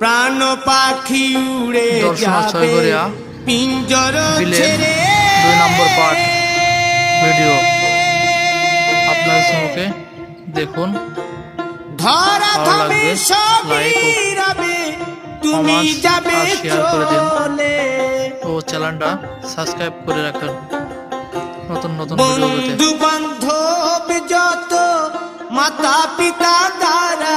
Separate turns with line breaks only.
প্রাণ পাখি উড়ে যাবে। পিঞ্জর ছেড়ে
দুই নম্বর পার্ট ভিডিও। আপনাদের সম্মুখে দেখুন।
ধরা থামে সবই রবে তুমি যাবে
আর করে দিন।
চলে।
ও চ্যানেলটা সাবস্ক্রাইব করে রাখুন। নতুন নতুন ভিডিও পেতে।
বন্ধু বান্ধব যত মাতা পিতা দ্বারা